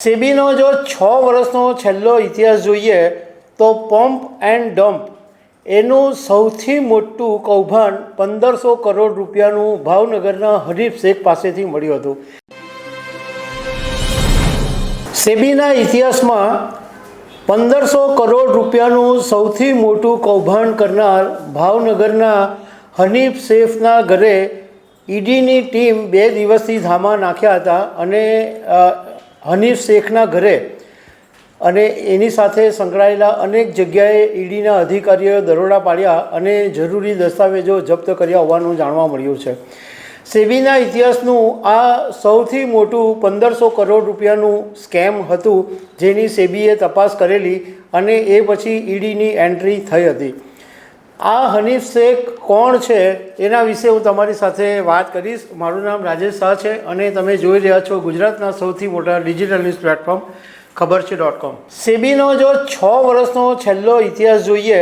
સેબીનો જો છ વર્ષનો છેલ્લો ઇતિહાસ જોઈએ તો પંપ એન્ડ ડમ્પ એનું સૌથી મોટું કૌભાંડ પંદરસો કરોડ રૂપિયાનું ભાવનગરના હરીફ શેખ પાસેથી મળ્યું હતું. સેબીના ઇતિહાસમાં પંદરસો કરોડ રૂપિયાનું સૌથી મોટું કૌભાંડ કરનાર ભાવનગરના હનીફ શેફના ઘરે ઈડીની ટીમ બે દિવસથી ધામા નાખ્યા હતા અને હનીફ શેખના ઘરે અને એની સાથે સંકળાયેલા અનેક જગ્યાએ ઈડીના અધિકારીઓએ દરોડા પાડ્યા અને જરૂરી દસ્તાવેજો જપ્ત કર્યા હોવાનું જાણવા મળ્યું છે. સેબીના ઇતિહાસનું આ સૌથી મોટું પંદરસો કરોડ રૂપિયાનું સ્કેમ હતું જેની સેબીએ તપાસ કરેલી અને એ પછી ઈડીની એન્ટ્રી થઈ હતી. આ હનીફ શેખ કોણ છે એના વિશે હું તમારી સાથે વાત કરીશ. મારું નામ રાજેશ શાહ છે અને તમે જોઈ રહ્યા છો ગુજરાતના સૌથી મોટા ડિજિટલ ન્યૂઝ પ્લેટફોર્મ, ખબર છે ડોટ કોમ. સેબીનો જો છ વર્ષનો છેલ્લો ઇતિહાસ જોઈએ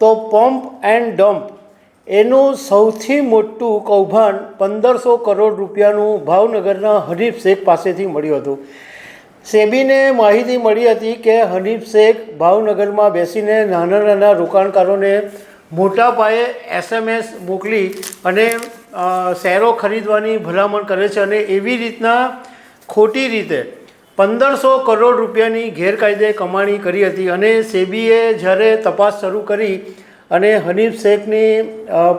તો પમ્પ એન્ડ ડમ્પ એનું સૌથી મોટું કૌભાંડ પંદરસો કરોડ રૂપિયાનું ભાવનગરના હનીફ શેખ પાસેથી મળ્યું હતું. સેબીને માહિતી મળી હતી કે હનીફ શેખ ભાવનગરમાં બેસીને નાના નાના રોકાણકારોને મોટા પાયે એસએમએસ મોકલી અને શેરો ખરીદવાની ભલામણ કરે છે અને એવી રીતના ખોટી રીતે પંદરસો કરોડ રૂપિયાની ગેરકાયદે કમાણી કરી હતી અને સેબીએ જ્યારે તપાસ શરૂ કરી અને હનીફ શેખની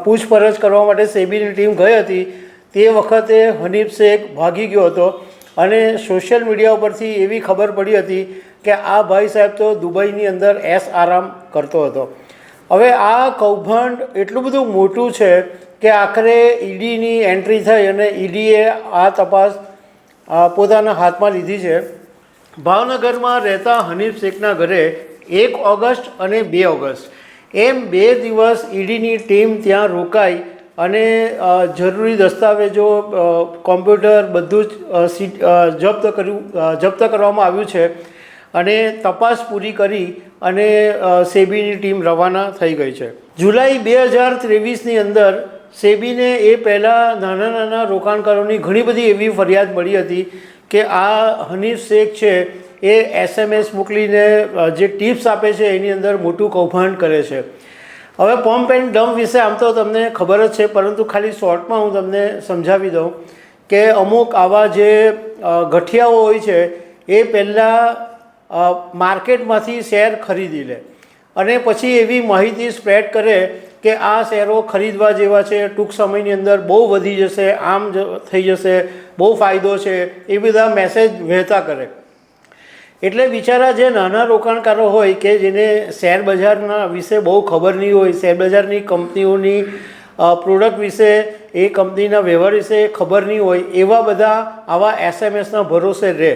પૂછપરછ કરવા માટે સેબીની ટીમ ગઈ હતી, તે વખતે હનીફ શેખ ભાગી ગયો હતો અને સોશિયલ મીડિયા ઉપરથી એવી ખબર પડી હતી કે આ ભાઈ સાહેબ તો દુબઈની અંદર એસ આરામ કરતો હતો. હવે આ કૌભાંડ એટલું બધું મોટું છે કે આખરે ઈડીની એન્ટ્રી થઈ અને ઈડીએ આ તપાસ પોતાના હાથમાં લીધી છે. ભાવનગરમાં રહેતા હનીફ શેખના ઘરે એક ઓગસ્ટ અને બે ઓગસ્ટ. એમ બે દિવસ ઈડીની ટીમ ત્યાં રોકાઈ અને જરૂરી દસ્તાવેજો કોમ્પ્યુટર બધું જ જપ્ત કર્યું જપ્ત કરવામાં આવ્યું છે. અને તપાસ પૂરી કરી અને સેબીની ટીમ રવાના થઈ ગઈ છે. જુલાઈ બે હજાર ત્રેવીસની અંદર સેબીને એ પહેલાં નાના નાના રોકાણકારોની ઘણી બધી એવી ફરિયાદ મળી હતી કે આ હનીફ શેખ છે એ એસએમએસ મોકલીને જે ટિપ્સ આપે છે એની અંદર મોટું કૌભાંડ કરે છે. હવે પમ્પ એન્ડ ડમ્પ વિશે આમ તો તમને ખબર જ છે, પરંતુ ખાલી શોર્ટમાં હું તમને સમજાવી દઉં કે અમુક આવા જે ગઠિયાઓ હોય છે એ પહેલાં માર્કેટમાંથી શેર ખરીદી લે. અને પછી એવી માહિતી સ્પ્રેડ કરે કે આ શેરો ખરીદવા જેવા છે, ટૂંક સમયની અંદર બહુ વધી જશે, આમ થઈ જશે, બહુ ફાયદો છે, એ બધા મેસેજ વહેતા કરે. એટલે બિચારા જે નાના રોકાણકારો હોય કે જેને શેર બજારના વિશે બહુ ખબર નહીં હોય, શેર બજારની કંપનીઓની પ્રોડક્ટ વિશે, એ કંપનીના વ્યવહાર વિશે ખબર નહીં હોય, એવા બધા આવા એસએમએસના ભરોસે રહે.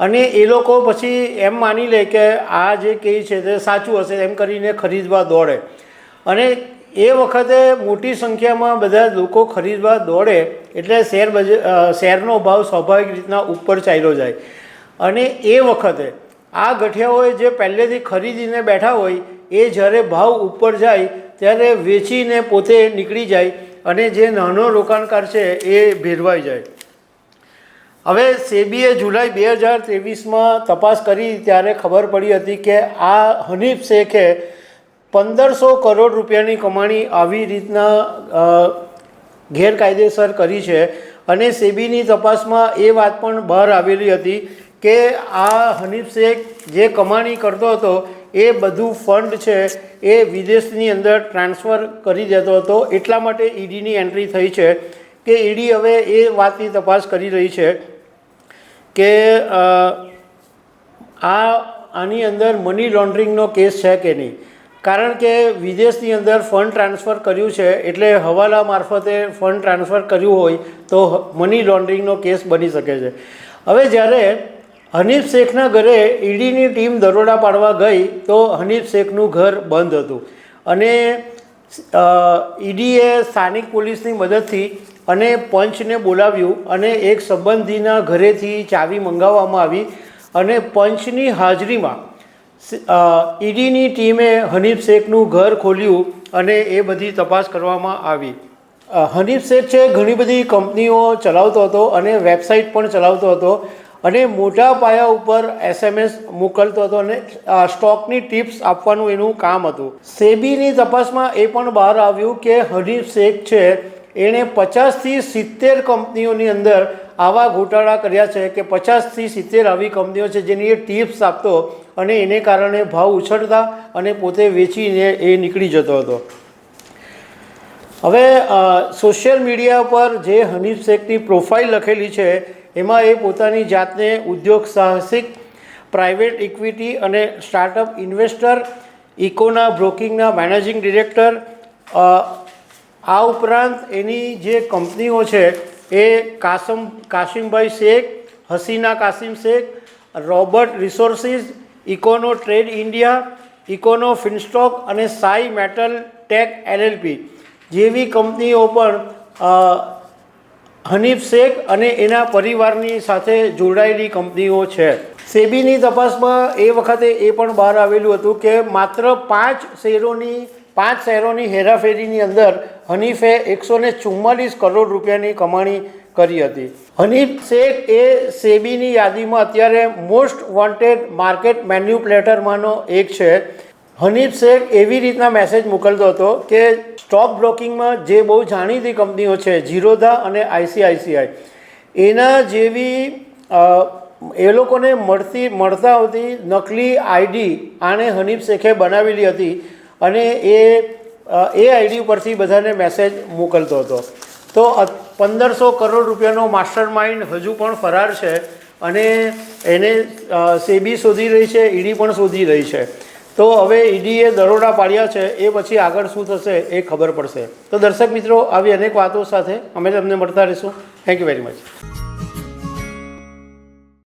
અને એ લોકો પછી એમ માની લે કે આ જે કહે છે તે સાચું હશે એમ કરીને ખરીદવા દોડે. અને એ વખતે મોટી સંખ્યામાં બધા લોકો ખરીદવા દોડે એટલે શેર બજાર શેરનો ભાવ સ્વાભાવિક રીતના ઉપર ચાલ્યો જાય. અને એ વખતે આ ગઠિયાઓએ જે પહેલેથી ખરીદીને બેઠા હોય એ જ્યારે ભાવ ઉપર જાય ત્યારે વેચીને પોતે નીકળી જાય અને જે નાનો રોકાણકાર છે એ ભેરવાઈ જાય. હવે સેબીએ જુલાઈ બે હજાર ત્રેવીસમાં તપાસ કરી ત્યારે ખબર પડી હતી કે આ હનીફ શેખે પંદરસો કરોડ રૂપિયાની કમાણી આવી રીતના ગેરકાયદેસર કરી છે. અને સેબીની તપાસમાં એ વાત પણ બહાર આવેલી હતી કે આ હનીફ શેખ જે કમાણી કરતો હતો એ બધું ફંડ છે એ વિદેશની અંદર ટ્રાન્સફર કરી દેતો હતો. એટલા માટે ઈડીની એન્ટ્રી થઈ છે કે ઈડી હવે એ વાતની તપાસ કરી રહી છે. કે આ, આની અંદર મની લોન્ડરિંગનો કેસ છે કે નહીં? કારણ કે વિદેશની અંદર ફંડ ટ્રાન્સફર કર્યું છે, એટલે હવાલા મારફતે ફંડ ટ્રાન્સફર કર્યું હોય તો મની લોન્ડરિંગનો કેસ બની શકે છે. હવે જ્યારે હનીફ શેખના ઘરે ઈડીની ટીમ દરોડા પાડવા ગઈ, તો હનીફ શેખનું ઘર બંધ હતું. અને ઈડીએ સ્થાનિક પોલીસની મદદથી અને પંચને બોલાવ્યું અને એક સંબંધીના ઘરેથી ચાવી મંગાવવામાં આવી અને પંચની હાજરીમાં ઈડીની ટીમે હનીફ શેખનું ઘર ખોલ્યું અને એ બધી તપાસ કરવામાં આવી. હનીફ શેખ છે, ઘણી બધી કંપનીઓ ચલાવતો હતો અને વેબસાઇટ પણ ચલાવતો હતો અને મોટા પાયા ઉપર એસએમએસ મોકલતો હતો અને સ્ટોકની ટિપ્સ આપવાનું એનું કામ હતું. સેબીની તપાસમાં એ પણ બહાર આવ્યું કે હનીફ શેખ છે એણે પચાસથી સિત્તેર કંપનીઓની અંદર આવા ગોટાળા કર્યા છે કે પચાસથી સિત્તેર આવી કંપનીઓ છે જેની એ ટિપ્સ આપતો અને એને કારણે ભાવ ઉછળતા અને પોતે વેચીને એ નીકળી જતો હતો. હવે સોશિયલ મીડિયા પર જે હનીફ શેખની પ્રોફાઇલ લખેલી છે, એમાં એ પોતાની જાતને ઉદ્યોગ સાહસિક, પ્રાઇવેટ ઇક્વિટી અને સ્ટાર્ટઅપ ઇન્વેસ્ટર, ઇકોના બ્રોકિંગના મેનેજિંગ ડિરેક્ટર આ ઉપરાંત એની જે કંપનીઓ છે એ Kasam Kasimbhai Shaikh, Hasina Kasim Shaikh, Robert resources, Econo trade India, Econo Finstock અને સાઈ મેટલ ટેક એલએલપી જેવી કંપનીઓ પણ હનીફ શેખ અને એના પરિવારની સાથે જોડાયેલી કંપનીઓ છે. સેબીની તપાસમાં એ વખતે એ પણ બહાર આવેલું હતું કે માત્ર પાંચ શેરોની, પાંચ શહેરોની હેરાફેરીની અંદર હનીફે એકસો ને ચુમ્માલીસ કરોડ રૂપિયાની કમાણી કરી હતી. હનીફ શેખ એ સેબીની યાદીમાં અત્યારે મોસ્ટ વોન્ટેડ માર્કેટ મેન્યુપ્લેટરમાંનો એક છે. હનીફ શેખ એવી રીતના મેસેજ મોકલતો હતો કે સ્ટોક બ્રોકિંગમાં જે બહુ જાણીતી કંપનીઓ છે જીરોધા અને આઈસીઆઈસીઆઈ એના જેવી એ લોકોને મળતી, મળતા આવતી નકલી આઈડી આણે હનીફ શેખે બનાવેલી હતી અને એ એ આઈડી ઉપરથી બધાને મેસેજ મોકલતો હતો. તો પંદરસો કરોડ રૂપિયાનો માસ્ટર માઇન્ડ હજુ પણ ફરાર છે અને એને સેબી શોધી રહી છે, ઈડી પણ શોધી રહી છે. તો હવે ઈડીએ દરોડા પાડ્યા છે, એ પછી આગળ શું થશે એ ખબર પડશે. તો દર્શક મિત્રો, આવી અનેક વાતો સાથે અમે તમને મળતા રહીશું. Thank you very much